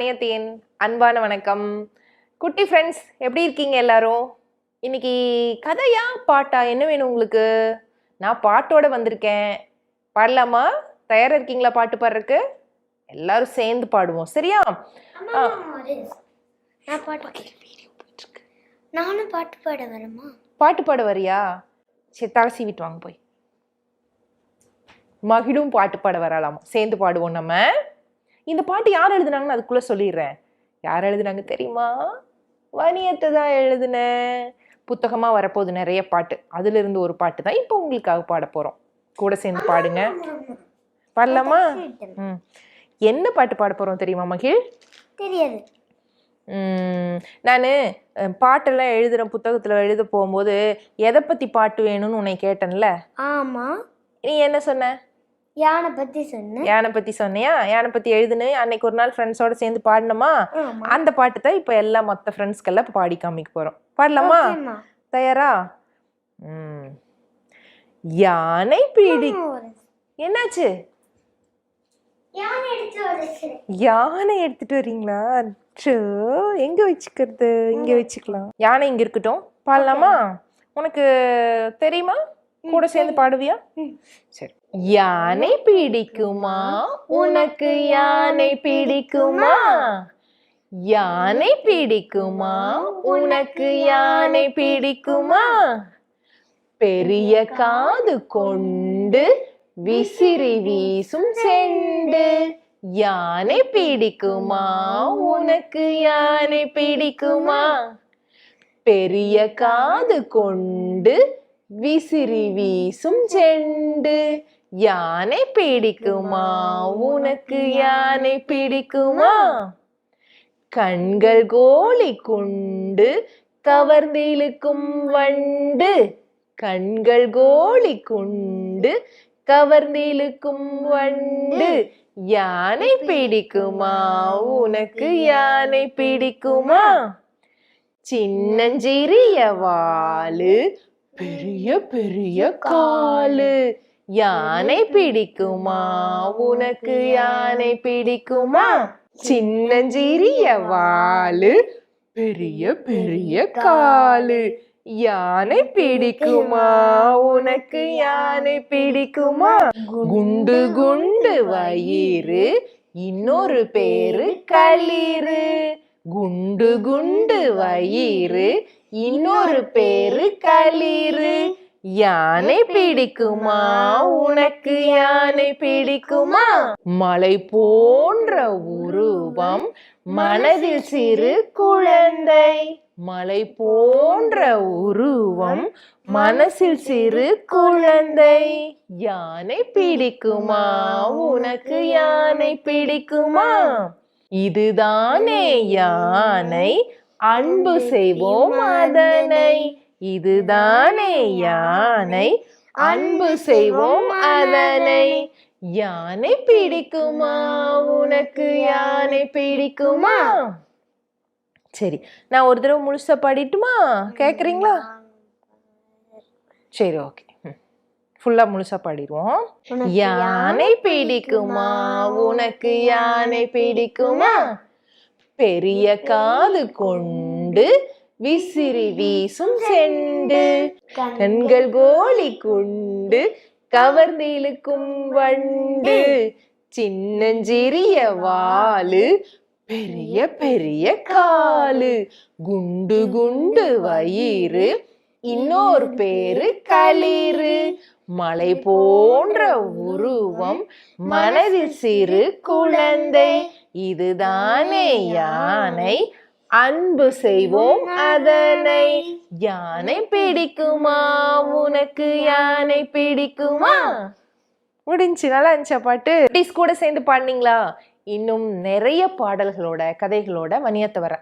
வணியத்தின் அன்பான வணக்கம். குட்டி ஃப்ரெண்ட்ஸ் எப்படி இருக்கீங்க எல்லாரும்? இன்னைக்கு கதையா பாட்டா? என்ன வேணும் உங்களுக்கு? நான் பாட்டோட வந்திருக்கேன். பாடலாமா? தயாரா இருக்கீங்களா பாட்டு பாடுறதுக்கு? எல்லாரும் சேர்ந்து பாடுவோம் சரியா? நானும் பாட்டு பாட வரமா பாட்டு பாட வரியா? சரி தலை சீவிட்டு வாங்க போய். மகிழும் பாட்டு பாட வரலாமா சேர்ந்து பாடுவோம் நம்ம. இந்த பாட்டு யார் எழுதுனாங்கன்னு அதுக்குள்ள சொல்லிடுறேன். யார் எழுதுனாங்க தெரியுமா? வணியத்தை தான் எழுதுனேன் புத்தகமாக வரப்போகுது நிறைய பாட்டு. அதுல இருந்து ஒரு பாட்டு தான் இப்போ உங்களுக்காக பாட போகிறோம் கூட சேர்ந்து பாடுங்க. பாடலாமா? ம். என்ன பாட்டு பாட போகிறோம் தெரியுமா மகிழ்? தெரியாது. நான் பாட்டெல்லாம் எழுதுகிற புத்தகத்தில் எழுத போகும்போது எதை பற்றி பாட்டு வேணும்னு உன்னை கேட்டேன்ல? ஆமா. நீ என்ன சொன்ன? யானை பத்தி சொன்னேன். யானை பற்றி சொன்னியா? யானை பற்றி எழுதுனு அன்னைக்கு ஒரு நாள் ஃப்ரெண்ட்ஸோட சேர்ந்து பாடினோமா? ஆமா. அந்த பாட்டு தான் இப்போ எல்லா மொத்த ஃப்ரெண்ட்ஸ்க்கெல்லாம் இப்போ பாடி காமிக்க போகிறோம் பாடலாமா. தயாரா? ம். யானை பிடி என்னாச்சு. யானை எடுத்துட்டு வரீங்களா? அச்சோ எங்க வச்சுக்கிறது? இங்க வச்சுக்கலாம். யானை இங்க இருக்கட்டும். பாடலாமா? உனக்கு தெரியுமா? கூட சேர்ந்து பாடுவியா. சரி. யானை பிடிக்குமா? உனக்கு யானை பிடிக்குமா? யானை பிடிக்குமா? உனக்கு யானை பிடிக்குமா? பெரிய காது கொண்டு விசிறி வீசும் செண்டு. யானை பிடிக்குமா? உனக்கு யானை பிடிக்குமா? பெரிய காது கொண்டு விசிறி வீசும் செண்டு. யானை பிடிக்குமா? உனக்கு யானை பிடிக்குமா? கண்கள் கோழி குண்டு கவர்ந்திழுக்கும் வண்டு. கண்கள் கோழி குண்டு கவர்ந்திழுக்கும் வண்டு. யானை பிடிக்குமா? உனக்கு யானை பிடிக்குமா? சின்னஞ்சிறிய வாலு பெரிய பெரிய காலு. யானை பிடிக்குமா? உனக்கு யானை பிடிக்குமா? சின்னஞ்சிறிய வாலு. பெரிய பெரிய காலு. யானை பிடிக்குமா? உனக்கு யானை பிடிக்குமா? குண்டு குண்டு வயிறு. இன்னொரு பேரு களிறு. குண்டு குண்டு வயிறு. இன்னொரு பேரு களிறு. யானை பிடிக்குமா? உனக்கு யானை பிடிக்குமா? மலை போன்ற உருவம் மனதில் சிறு குழந்தை. மலை போன்ற உருவம் மனசில் சிறு குழந்தை. யானை பிடிக்குமா? உனக்கு யானை பிடிக்குமா? இதுதானே யானை. அன்பு செய்வோம் அதனை. இதுதானே யானை. அன்பு செய்வோம் அதனை. யானை பிடிக்குமா? உனக்கு யானை பிடிக்குமா? சரி நான் ஒரு தடவை முழுசா பாடிட்டுமா? கேக்குறீங்களா? சரி ஓகே. ஃபுல்லா முழுசா பாடிடுவோம். யானை பிடிக்குமா? உனக்கு யானை பிடிக்குமா? பெரிய காது கொண்டு விசிறி வீசும் செண்டு. கண்கள் கோழி குண்டு கவர்ந்திழுக்கும் வண்டு. சின்னஞ்சிறிய வாலு பெரிய பெரிய காலு. குண்டு குண்டு வயிறு இன்னொரு பேரு களிறு. மலை போன்ற உருவம் மனதில் சிறு குழந்தை. இதுதானே யானை. அன்பு செய்வோம் அதனை. யானை பிடிக்குமா? உனக்கு யானை பிடிக்குமா? முடிஞ்சு நல்லா இருந்துச்சா பாட்டு? கூட சேர்ந்து பாடினீங்களா? இன்னும் நிறைய பாடல்களோட கதைகளோட வணியத்தை வர